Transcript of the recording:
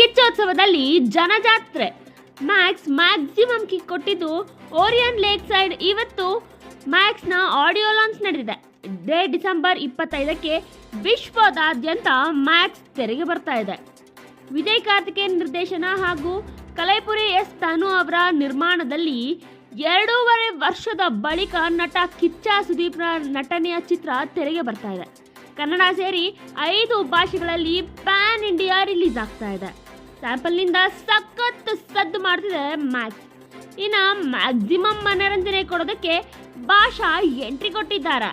ಕಿಚ್ಚೋತ್ಸವದಲ್ಲಿ ಜನಜಾತ್ರೆ. Max maximum kick ಕೊಟ್ಟಿದ್ದು Orion lake side ಇವತ್ತು ಮ್ಯಾಕ್ಸ್ನ ಆಡಿಯೋ ಲಾಂಚ್ ನಡೆದಿದೆ. ಇದೇ ಡಿಸೆಂಬರ್ ಇಪ್ಪತ್ತೈದಕ್ಕೆ ವಿಶ್ವದಾದ್ಯಂತ ಮ್ಯಾಕ್ಸ್ ತೆರೆಗೆ ಬರ್ತಾ ಇದೆ. ವಿಜಯ್ ಕಾರ್ತಿಕೇಯನ್ ನಿರ್ದೇಶನ ಹಾಗೂ ಕಲೈಪುರಿ ಎಸ್ ತನು ಅವರ ನಿರ್ಮಾಣದಲ್ಲಿ ಎರಡೂವರೆ ವರ್ಷದ ಬಳಿಕ ನಟ ಕಿಚ್ಚ ಸುದೀಪ್ನ ನಟನೆಯ ಚಿತ್ರ ತೆರೆಗೆ ಬರ್ತಾ ಇದೆ. ಕನ್ನಡ ಸೇರಿ ಐದು ಭಾಷೆಗಳಲ್ಲಿ ಪ್ಯಾನ್ ಇಂಡಿಯಾ ರಿಲೀಸ್ ಆಗ್ತಾ ಇದೆ. ಸ್ಯಾಂಪಲ್ನಿಂದ ಸಖತ್ ಸದ್ದು ಮಾಡ್ತಿದೆ ಮ್ಯಾಕ್ಸ್ ಇನ್ನು ಮ್ಯಾಕ್ಸಿಮಮ್ ಮನೋರಂಜನೆ ಕೊಡೋದಕ್ಕೆ ಭಾಷಾ ಎಂಟ್ರಿ ಕೊಟ್ಟಿದ್ದಾರೆ.